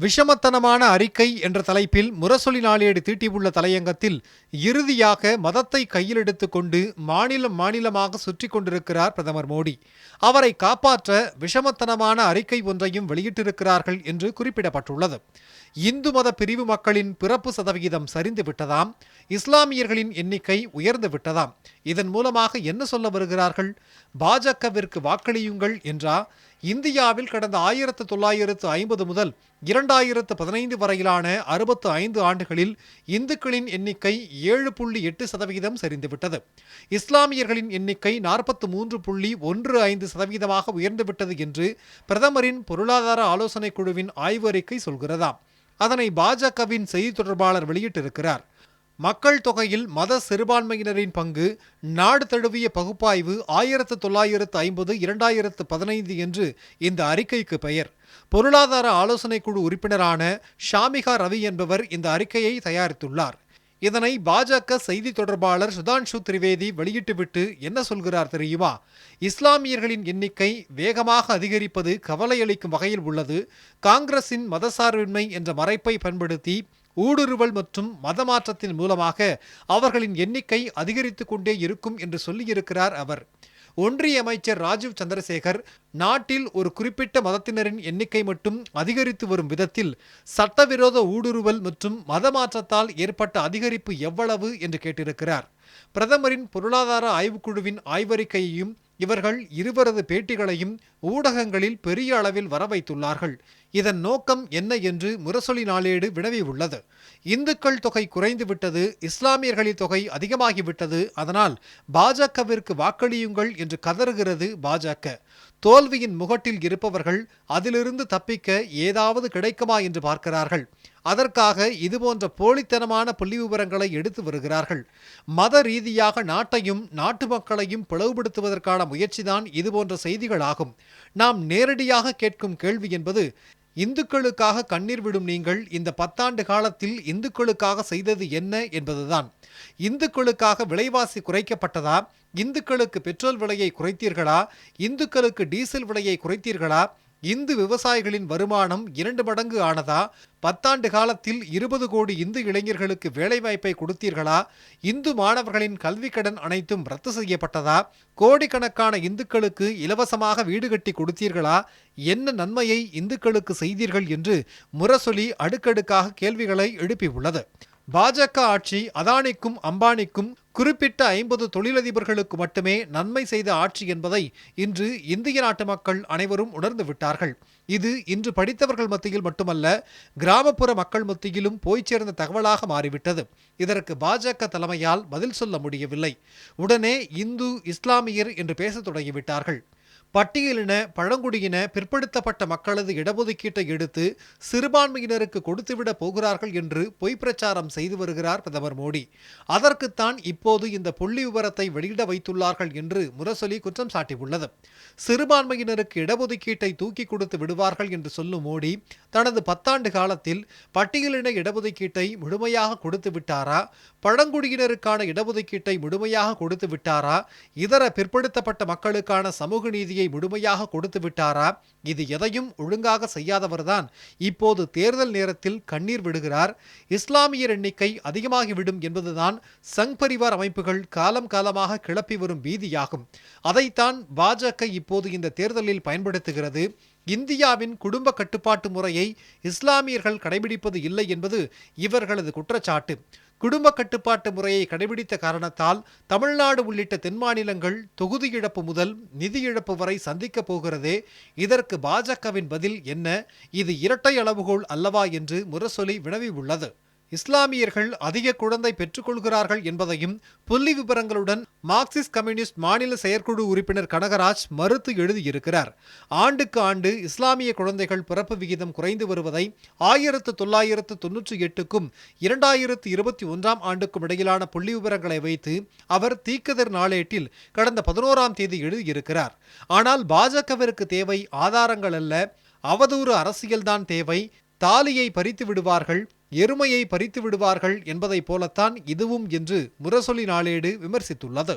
விஷமத்தனமான அறிக்கை என்ற தலைப்பில் முரசொலி நாளேடு தீட்டியுள்ள தலையங்கத்தில் இறுதியாக மதத்தை கையில் எடுத்துக்கொண்டு மாநிலம் மாநிலமாக சுற்றி கொண்டிருக்கிறார் பிரதமர் மோடி. அவரை காப்பாற்ற விஷமத்தனமான அறிக்கை ஒன்றையும் வெளியிட்டிருக்கிறார்கள் என்று குறிப்பிடப்பட்டுள்ளது. இந்து மத பிரிவு மக்களின் பிறப்பு சதவிகிதம் சரிந்து விட்டதாம். இஸ்லாமியர்களின் எண்ணிக்கை உயர்ந்து விட்டதாம். இதன் மூலமாக என்ன சொல்ல வருகிறார்கள்? பாஜகவிற்கு வாக்களியுங்கள் என்றா? இந்தியாவில் கடந்த ஆயிரத்து தொள்ளாயிரத்து ஐம்பது முதல் இரண்டாயிரத்து பதினைந்து வரையிலான அறுபத்து ஐந்து ஆண்டுகளில் இந்துக்களின் எண்ணிக்கை ஏழு புள்ளி எட்டு சதவிகிதம் சரிந்துவிட்டது. இஸ்லாமியர்களின் எண்ணிக்கை நாற்பத்து மூன்று புள்ளி ஒன்று ஐந்து சதவீதமாக உயர்ந்துவிட்டது என்று பிரதமரின் பொருளாதார ஆலோசனைக் குழுவின் ஆய்வறிக்கை சொல்கிறதாம். அதனை பாஜகவின் செய்தி தொடர்பாளர் வெளியிட்டிருக்கிறார். மக்கள் தொகையில் மத சிறுபான்மையினரின் பங்கு நாடு தழுவிய பகுப்பாய்வு ஆயிரத்து தொள்ளாயிரத்து ஐம்பது இரண்டாயிரத்து பதினைந்து என்று இந்த அறிக்கைக்கு பெயர். பொருளாதார ஆலோசனைக் குழு உறுப்பினரான ஷாமிகா ரவி என்பவர் இந்த அறிக்கையை தயாரித்துள்ளார். இதனை பாஜக செய்தி தொடர்பாளர் சுதான்ஷு திரிவேதி வெளியிட்டுவிட்டு என்ன சொல்கிறார் தெரியுமா? இஸ்லாமியர்களின் எண்ணிக்கை வேகமாக அதிகரிப்பது கவலையளிக்கும் வகையில் உள்ளது. காங்கிரசின் மதசார்பின்மை என்ற மறைப்பை பயன்படுத்தி ஊடுருவல் மற்றும் மதமாற்றத்தின் மூலமாக அவர்களின் எண்ணிக்கை அதிகரித்து கொண்டே இருக்கும் என்று சொல்லியிருக்கிறார் அவர். ஒன்றிய அமைச்சர் ராஜீவ் சந்திரசேகர் நாட்டில் ஒரு குறிப்பிட்ட மதத்தினரின் எண்ணிக்கை மட்டும் அதிகரித்து வரும் விதத்தில் சட்டவிரோத ஊடுருவல் மற்றும் மதமாற்றத்தால் ஏற்பட்ட அதிகரிப்பு எவ்வளவு என்று கேட்டிருக்கிறார். பிரதமரின் பொருளாதார ஆய்வுக்குழுவின் ஆய்வறிக்கையையும் இவர்கள் இருவரது பேட்டிகளையும் ஊடகங்களில் பெரிய அளவில் வரவைத்துள்ளார்கள். இதன் நோக்கம் என்ன என்று முரசொலி நாளேடு வினவியுள்ளது. இந்துக்கள் தொகை குறைந்துவிட்டது இஸ்லாமியர்களின் தொகை அதிகமாகிவிட்டது. அதனால் பாஜகவிற்கு வாக்களியுங்கள் என்று கதறுகிறது பாஜக. தோல்வியின் முகட்டில் இருப்பவர்கள் அதிலிருந்து தப்பிக்க ஏதாவது கிடைக்குமா என்று பார்க்கிறார்கள். அதற்காக இதுபோன்ற போலித்தனமான புள்ளி விவரங்களை எடுத்து வருகிறார்கள். மத ரீதியாக நாட்டையும் நாட்டு மக்களையும் பிளவுபடுத்துவதற்கான முயற்சிதான் இதுபோன்ற செய்திகளாகும். நாம் நேரடியாக கேட்கும் கேள்வி என்பது இந்துக்களுக்காக கண்ணீர் விடும் நீங்கள் இந்த பத்தாண்டு காலத்தில் இந்துக்களுக்காக செய்தது என்ன என்பதுதான். இந்துக்களுக்காக விலைவாசி குறைக்கப்பட்டதா? இந்துக்களுக்கு பெட்ரோல் விலையை குறைத்தீர்களா? இந்துக்களுக்கு டீசல் விலையை குறைத்தீர்களா? இந்து விவசாயிகளின் வருமானம் இரண்டு மடங்கு ஆனதா? பத்தாண்டு காலத்தில் இருபது கோடி இந்து இளைஞர்களுக்கு வேலைவாய்ப்பை கொடுத்தீர்களா? இந்து மாணவர்களின் கல்விக்கடன் அனைத்தும் ரத்து செய்யப்பட்டதா? கோடிக்கணக்கான இந்துக்களுக்கு இலவசமாக வீடு கட்டி கொடுத்தீர்களா? என்ன நன்மையை இந்துக்களுக்கு செய்தீர்கள் என்று முரசொலி அடுக்கடுக்காக கேள்விகளை எழுப்பியுள்ளது. பாஜக ஆட்சி அதானிக்கும் அம்பானிக்கும் குறிப்பிட்ட ஐம்பது தொழிலதிபர்களுக்கு மட்டுமே நன்மை செய்த ஆட்சி என்பதை இன்று இந்திய நாட்டு மக்கள் அனைவரும் உணர்ந்து விட்டார்கள். இது இன்று படித்தவர்கள் மத்தியில் மட்டுமல்ல கிராமப்புற மக்கள் மத்தியிலும் போய் சேர்ந்த தகவலாக மாறிவிட்டது. இதற்கு பாஜக தலைமையால் பதில் சொல்ல முடியவில்லை. உடனே இந்து இஸ்லாமியர் என்று பேசத் தொடங்கிவிட்டார்கள். பட்டியலின பழங்குடியின பிற்படுத்தப்பட்ட மக்களது இடஒதுக்கீட்டை எடுத்து சிறுபான்மையினருக்கு கொடுத்துவிட போகிறார்கள் என்று பொய் பிரச்சாரம் செய்து வருகிறார் பிரதமர் மோடி. அதற்குத்தான் இப்போது இந்த புள்ளி விவரத்தை வெளியிட வைத்துள்ளார்கள் என்று முரசொலி குற்றம் சாட்டியுள்ளது. சிறுபான்மையினருக்கு இடஒதுக்கீட்டை தூக்கி கொடுத்து விடுவார்கள் என்று சொல்லும் மோடி தனது பத்தாண்டு காலத்தில் பட்டியலின இடஒதுக்கீட்டை முழுமையாக கொடுத்து விட்டாரா? பழங்குடியினருக்கான இடஒதுக்கீட்டை முழுமையாக கொடுத்து விட்டாரா? இதர பிற்படுத்தப்பட்ட மக்களுக்கான சமூக நீதியை முழுமையாக கொடுத்து விட்டாரா? இது எதையும் ஒழுங்காக செய்யாதவர்தான். இப்போது தேர்தல் நேரத்தில் கண்ணீர் விடுகிறார். இஸ்லாமியர் எண்ணிக்கை அதிகமாகிவிடும் என்பதுதான் சங் பரிவார் அமைப்புகள் காலம் காலமாக கிளப்பி வரும் பீதியாகும். அதைத்தான் பாஜக இப்போது இந்த தேர்தலில் பயன்படுத்துகிறது. இந்தியாவின் குடும்ப கட்டுப்பாட்டு முறையை இஸ்லாமியர்கள் கடைபிடிப்பது இல்லை என்பது இவர்களது குற்றச்சாட்டு. குடும்ப கட்டுப்பாட்டு முறையை கடைபிடித்த காரணத்தால் தமிழ்நாடு உள்ளிட்ட தென் மாநிலங்கள் தொகுதி இழப்பு முதல் நிதி இழப்பு வரை சந்திக்கப் போகிறதே இதற்கு பாஜகவின் பதில் என்ன? இது இரட்டை அளவுகோல் அல்லவா என்று முரசொலி வினவி உள்ளது இஸ்லாமியர்கள் அதிக குழந்தை பெற்றுக்கொள்கிறார்கள் என்பதையும் புள்ளி விவரங்களுடன் மார்க்சிஸ்ட் கம்யூனிஸ்ட் மாநில செயற்குழு உறுப்பினர் கனகராஜ் மறுத்து எழுதியிருக்கிறார். ஆண்டுக்கு ஆண்டு இஸ்லாமிய குழந்தைகள் பிறப்பு விகிதம் குறைந்து வருவதை ஆயிரத்து தொள்ளாயிரத்து தொன்னூற்றி எட்டுக்கும் இரண்டாயிரத்து இருபத்தி ஒன்றாம் ஆண்டுக்கும் இடையிலான புள்ளி விவரங்களை வைத்து அவர் தீக்கதிர் நாளேட்டில் கடந்த பதினோராம் தேதி எழுதியிருக்கிறார். ஆனால் பாஜகவிற்கு தேவை ஆதாரங்கள் அல்ல அவதூறு அரசியல்தான் தேவை தாலியை பறித்து விடுவார்கள் எருமையை பறித்து விடுவார்கள் என்பதைப் போலத்தான் இதுவும் என்று முரசொலி நாளேடு விமர்சித்துள்ளது.